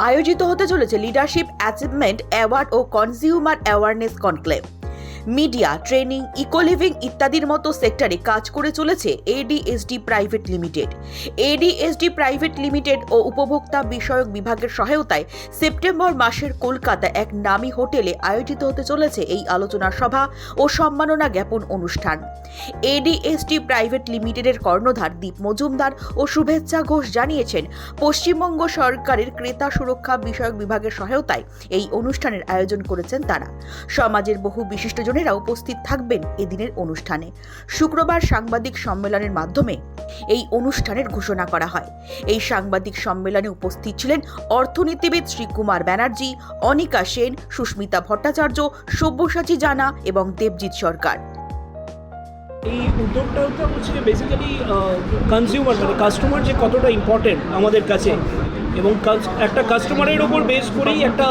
আয়োজিত হতে চলেছে লিডারশিপ অ্যাচিভমেন্ট অ্যাওয়ার্ড ও consumer awareness conclave media, training, eco living ইত্যাদির মতো সেক্টরে কাজ করে চলেছে ADSD private limited ADSD private limited ও উপভোক্তা বিষয়ক বিভাগের সহায়তায় সেপ্টেম্বর মাসের কলকাতা এক নামী হোটেলে আয়োজিত হতে চলেছে এই আলোচনা সভা ও সম্মাননা জ্ঞাপন অনুষ্ঠান। এডিএসডি প্রাইভেট লিমিটেডের কর্ণধার দীপ মজুমদার ও শুভেচ্ছা ঘোষ জানিয়েছেন, পশ্চিমবঙ্গ সরকারের ক্রেতা সুরক্ষা বিষয়ক বিভাগের সহায়তায় এই অনুষ্ঠানের আয়োজন করেছেন তারা। সমাজের বহু বিশিষ্টজনেরা উপস্থিত থাকবেন এদিনের অনুষ্ঠানে। শুক্রবার সাংবাদিক সম্মেলনের মাধ্যমে এই অনুষ্ঠানের ঘোষণা করা হয়। এই সাংবাদিক সম্মেলনে উপস্থিত ছিলেন অর্থনীতিবিদ শ্রীকুমার ব্যানার্জি, অনিকা সেন, সুস্মিতা ভট্টাচার্য, সব্যসাচী জানা এবং দেবজিৎ সরকার। এই উদ্যোগটা হচ্ছে বেসিক্যালি কনজিউমার মানে কাস্টমার যে কতটা ইম্পর্টেন্ট আমাদের কাছে এবং একটা কাস্টমারের ওপর বেস করেই একটা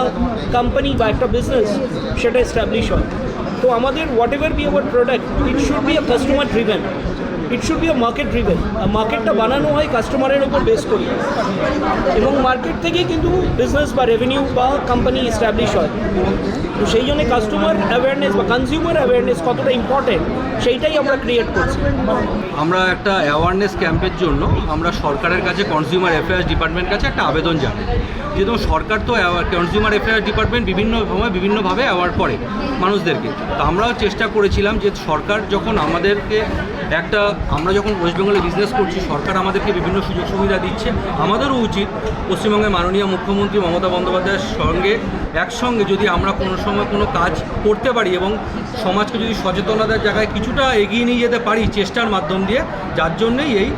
কোম্পানি বা একটা বিজনেস সেটা এস্টাবলিশ হয়। তো আমাদের whatever be our product it should be a customer driven it should be a market driven মার্কেটটা বানানো হয় কাস্টমারের ওপর বেস করে এবং মার্কেট থেকেই কিন্তু বিজনেস বা রেভিনিউ বা কোম্পানি এস্টাবলিশ হয়। তো সেই জন্য কাস্টমার অ্যাওয়ারনেস বা কনজিউমার অ্যাওয়ারনেস কতটা ইম্পর্টেন্ট সেইটাই আমরা ক্রিয়েট করছি। আমরা একটা অ্যাওয়ারনেস ক্যাম্পের জন্য আমরা সরকারের কাছে কনজিউমার অ্যাফেয়ার্স ডিপার্টমেন্ট কাছে একটা আবেদন জানাই। যেহেতু সরকার তো কনজিউমার অ্যাফেয়ার্স ডিপার্টমেন্ট বিভিন্ন সময় বিভিন্নভাবে অ্যাওয়ার্ড করে মানুষদেরকে। তো আমরাও চেষ্টা করেছিলাম যে সরকার যখন আমাদেরকে একটা আমরা যখন ওয়েস্ট বেঙ্গলে বিজনেস করছি, সরকার আমাদেরকে বিভিন্ন সুযোগ সুবিধা দিচ্ছে। আমাদেরও উচিত পশ্চিমবঙ্গের মাননীয় মুখ্যমন্ত্রী মমতা বন্দ্যোপাধ্যায়ের সঙ্গে একসঙ্গে যদি আমরা কোনো সময় কোনো কাজ করতে পারি এবং সমাজকে যদি সচেতনতার জায়গায় কিছুটা এগিয়ে নিয়ে যেতে পারি চেষ্টার মাধ্যম দিয়ে, যার জন্যই এই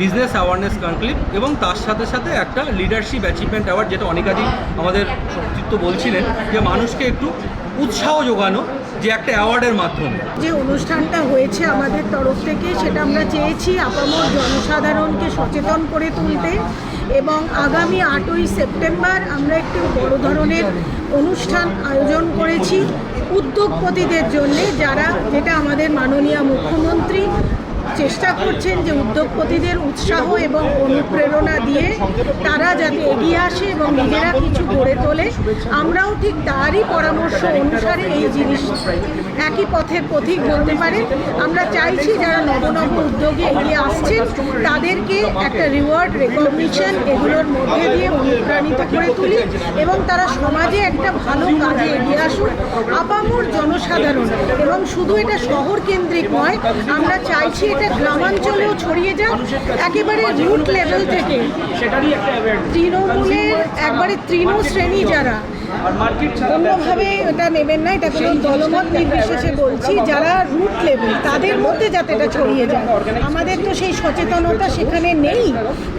বিজনেস অ্যাওয়ারনেস কনক্লিভ এবং তার সাথে সাথে একটা লিডারশিপ অ্যাচিভমেন্ট অ্যাওয়ার্ড যেটা অনেকাদি আমাদের সতীর্থ বলছিলেন, যে মানুষকে একটু উৎসাহ যোগানো যে একটা অ্যাওয়ার্ডের মাধ্যমে। যে অনুষ্ঠানটা হয়েছে আমাদের তরফ থেকে, সেটা আমরা চেয়েছি আপামর জনসাধারণকে সচেতন করে তুলতে এবং আগামী আটই সেপ্টেম্বর আমরা একটি বড় ধরনের অনুষ্ঠান আয়োজন করেছি উদ্যোগপতিদের জন্যে, যারা, যেটা আমাদের মাননীয় মুখ্যমন্ত্রী চেষ্টা করছেন যে উদ্যোগপতিদের উৎসাহ এবং অনুপ্রেরণা দিয়ে তারা যাতে এগিয়ে আসে এবং নিজেরা কিছু গড়ে তোলে, আমরাও ঠিক তারই পরামর্শ অনুসারে এই জিনিস একই পথের পথিক বলতে পারে। আমরা চাইছি যারা নবনব উদ্যোগে এগিয়ে আসছেন, তাদেরকে একটা রিওয়ার্ড রেকগনিশন এগুলোর মধ্যে দিয়ে অনুপ্রাণিত করে তুলি এবং তারা সমাজে একটা ভালো কাজে এগিয়ে আসুন আপামর জনসাধারণ, এবং শুধু এটা শহর কেন্দ্রিক নয়, আমরা চাইছি এটা গ্রামাঞ্চলেও ছড়িয়ে যাক, একেবারে রুট লেভেল থেকে। তৃণমূলের, একবারে তৃণ শ্রেণি যারা অন্যভাবে এটা নেবেন না, এটা কোনো দলমত নির্বিশেষে বলছি, যারা রুট লেভেল তাদের মধ্যে যাতে এটা ছড়িয়ে যায়। আমাদের তো সেই সচেতনতা সেখানে নেই।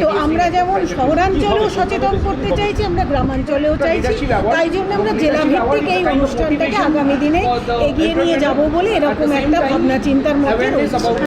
তো আমরা যেমন শহরাঞ্চলেও সচেতন করতে চাইছি, আমরা গ্রামাঞ্চলেও চাইছি, তাই জন্য আমরা জেলা ভিত্তিক এই অনুষ্ঠানটাকে আগামী দিনে এগিয়ে নিয়ে যাব বলে এরকম একটা ভাবনা চিন্তার মধ্যে রয়েছে।